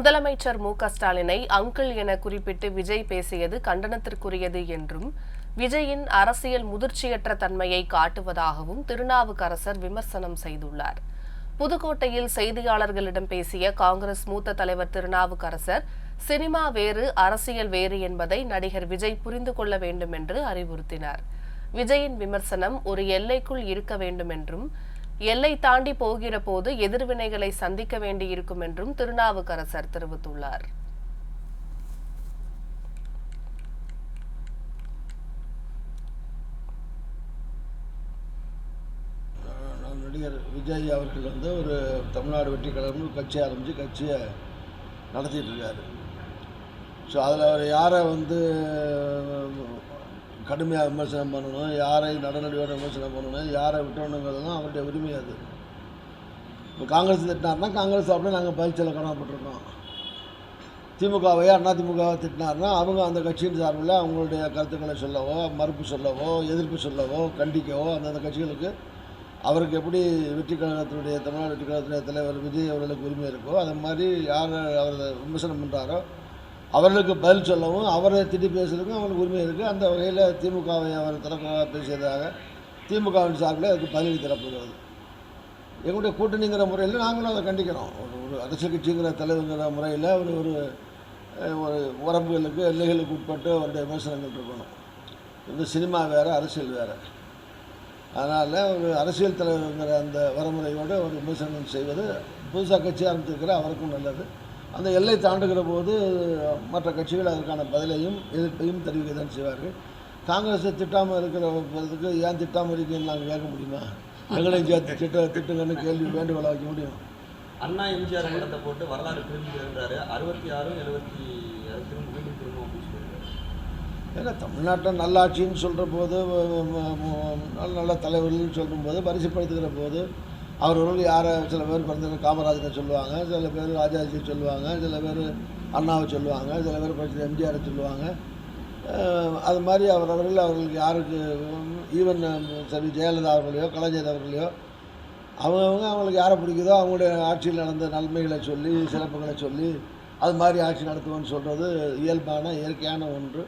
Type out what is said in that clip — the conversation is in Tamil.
முதலமைச்சர் மு ஸ்டாலினை அங்கிள் என குறிப்பிட்டு விஜய் பேசியது கண்டனத்திற்குரியது என்றும் விஜயின் அரசியல் முதிர்ச்சியற்ற தன்மையை காட்டுவதாகவும் திருநாவுக்கரசர் விமர்சனம் செய்துள்ளார். புதுக்கோட்டையில் செய்தியாளர்களிடம் பேசிய காங்கிரஸ் மூத்த தலைவர் திருநாவுக்கரசர் சினிமா வேறு அரசியல் வேறு என்பதை நடிகர் விஜய் புரிந்து கொள்ள வேண்டும் என்று அறிவுறுத்தினார். விஜயின் விமர்சனம் ஒரு எல்லைக்குள் இருக்க வேண்டும் என்றும் எல்லை தாண்டி போகிற போது எதிர்வினைகளை சந்திக்க வேண்டியிருக்கும் என்றும் திருநாவுக்கரசர் தெரிவித்துள்ளார். நடிகர் விஜய் அவர்கள் வந்து ஒரு தமிழ்நாடு வெற்றி கழகம்னு கட்சி ஆரம்பித்து கட்சியை நடத்திட்டு இருக்காரு. ஸோ அதில் அவர் யாரை வந்து கடுமையாக விமர்சனம் பண்ணணும் யாரை நடனடியோட விமர்சனம் பண்ணணும் யாரை விட்டணுங்கிறதுலாம் அவருடைய உரிமை அது. இப்போ காங்கிரஸ் திட்டினார்னா காங்கிரஸ் அப்படியே நாங்கள் பயிற்சியில் சொல்ல கடமைப்பட்டிருக்கோம் திமுகவையோ அண்ணா திமுகவை திட்டினார்னா அவங்க அந்த கட்சியின் சார்பில் அவங்களுடைய கருத்துக்களை சொல்லவோ மறுப்பு சொல்லவோ எதிர்ப்பு சொல்லவோ கண்டிக்கவோ அந்தந்த கட்சிகளுக்கு அவருக்கு எப்படி வெற்றி கழகத்தினுடைய தமிழ்நாடு வெற்றி கழகத்தினுடைய தலைவர் விஜய் அவர்களுக்கு உரிமை இருக்கோ அது மாதிரி யார் அவர் விமர்சனம் பண்ணுறாரோ அவர்களுக்கு பதில் சொல்லவும் அவரை திட்டி பேசுறதுக்கும் அவனுக்கு உரிமை இருக்குது அந்த வகையில் திமுகவை அவர் தரப்பாக பேசியதாக திமுகவின் சார்பில் அதுக்கு பதிலடி தரப்படுகிறது. எங்களுடைய கூட்டணிங்கிற முறையில் நாங்களும் அதை கண்டிக்கிறோம். ஒரு ஒரு அரசியல் கட்சிங்கிற தலைவருங்கிற முறையில் ஒரு ஒரு ஒரு உறவுகளுக்கு எல்லைகளுக்கு உட்பட்டு அவருடைய விமர்சனங்கள் இருக்கணும். இந்த சினிமா வேறு அரசியல் வேறு. அதனால் ஒரு அரசியல் தலைவருங்கிற அந்த வரமுறையோடு ஒரு விமர்சனம் செய்வது புதுசாக கட்சி ஆரம்பித்திருக்கிற அவருக்கும் நல்லது. அந்த எல்லை தாண்டுகிற போது மற்ற கட்சிகள் அதற்கான பதிலையும் எதிர்ப்பையும் தெரிவிக்க தான் செய்வார்கள். காங்கிரஸை திட்டாமல் இருக்கிறதுக்கு ஏன் திட்டாமல் இருக்கீங்கன்னு நாங்கள் கேட்க முடியுமா? எங்களையும் சேர்த்து திட்ட திட்டுங்கன்னு கேள்வி வேண்டுகோளை வைக்க முடியும். அண்ணா எம்ஜிஆர் படத்தை போட்டு வரலாறு திரும்புகிறாரு அறுபத்தி ஆறு எழுபத்தி திரும்ப மீண்டும் திரும்ப ஏன்னா தமிழ்நாட்டில் நல்லாட்சின்னு சொல்கிற போது நல்ல நல்ல தலைவர்கள்னு சொல்லும்போது பரிசுப்படுத்துகிற போது அவர்கள் யாரை சில பேர் பிறந்த காமராஜரை சொல்லுவாங்க சில பேர் ராஜாஜியை சொல்லுவாங்க சில பேர் அண்ணாவை சொல்லுவாங்க சில பேர் படித்த எம்ஜிஆரை சொல்லுவாங்க. அது மாதிரி அவரவர்கள் அவர்களுக்கு யாருக்கு ஈவன் சரி ஜெயலலிதா அவர்களையோ கலைஞர் அவர்களையோ அவங்கவுங்க அவங்களுக்கு யாரை பிடிக்குதோ அவங்களுடைய ஆட்சியில் நடந்த நன்மைகளை சொல்லி சிறப்புகளை சொல்லி அது மாதிரி ஆட்சி நடத்துவோன்னு சொல்கிறது இயல்பான இயற்கையான ஒன்று.